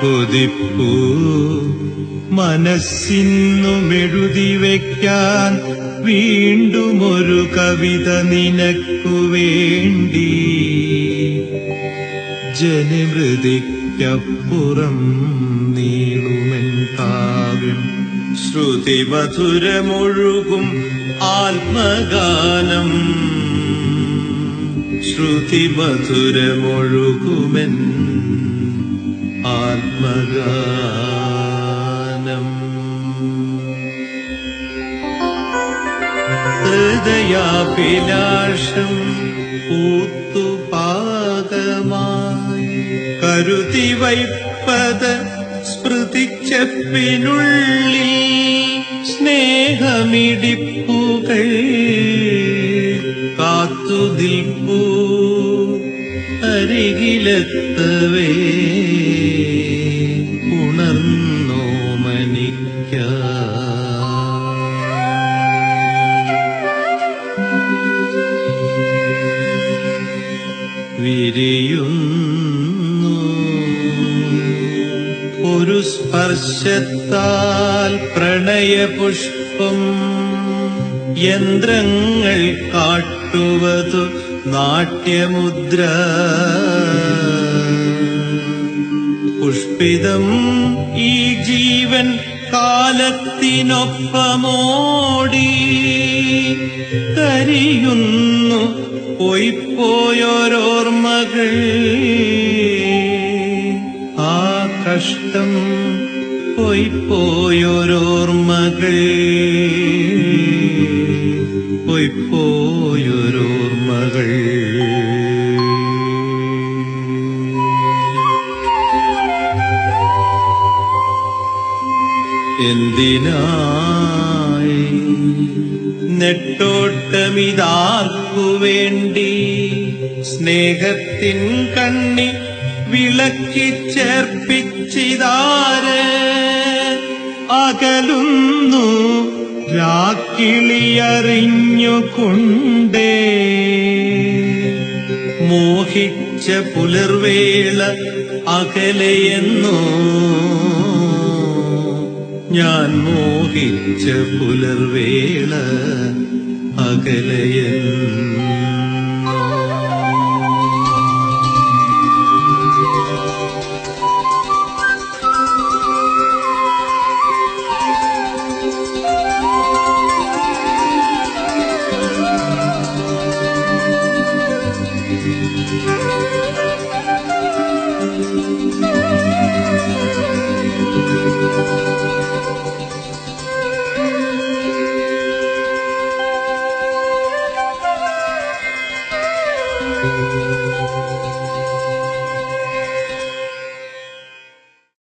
കൊതിപ്പൂ മനസ്സിന്നുമെഴുതി വയ്ക്കാൻ വീണ്ടും ഒരു കവിത നിനക്കു വേണ്ടി. ജനമൃതിക്കപ്പുറം നീളുമെൻ കാവ്യം ശ്രുതി മധുരമൊഴുകും ആത്മഗാനം. ശ്രുതി മധുരമൊഴുകുമെൻ ആത്മഗാനം. ഹൃദയാഭിലാഷം പൂത്തുപാകമായി കരുതി വൈപ്പത സ്മൃതിച്ചപ്പിനുള്ളിൽ സ്നേഹമിടിപ്പുകൾ കാത്തു നിൽപ്പൂ അരികിലെത്തവേ. ഉണർന്നോ മനിക്ക. വിരിയുന്നു. ഒരു സ്പർശത്താൽ പ്രണയപുഷ്പം യന്ത്രങ്ങൾ കാട്ടുവതു നാട്യമുദ്ര. പുഷ്പിതം ഈ ജീവൻ കാലത്തിനൊപ്പമോടി. കരിയുന്നു പോയിപ്പോയോരോർമ്മകൾ. ആ കഷ്ടം പോയിപ്പോയോരോർമ്മകൾ. പൊയ്പോയോരോർമ്മകൾ എന്തിനായി? നെട്ടോട്ടമിതാർക്കു വേണ്ടി സ്നേഹത്തിൻ കണ്ണി വിളക്കി ചേർപ്പിച്ചിതാര്? അകലുന്നു രാക്കിളിയറിഞ്ഞുകൊണ്ടേ. മോഹിച്ച പുലർവേള അകലെയെന്നോ ഞാൻ മോഹിച്ച പുലർവേള അകലയെന്നോ Música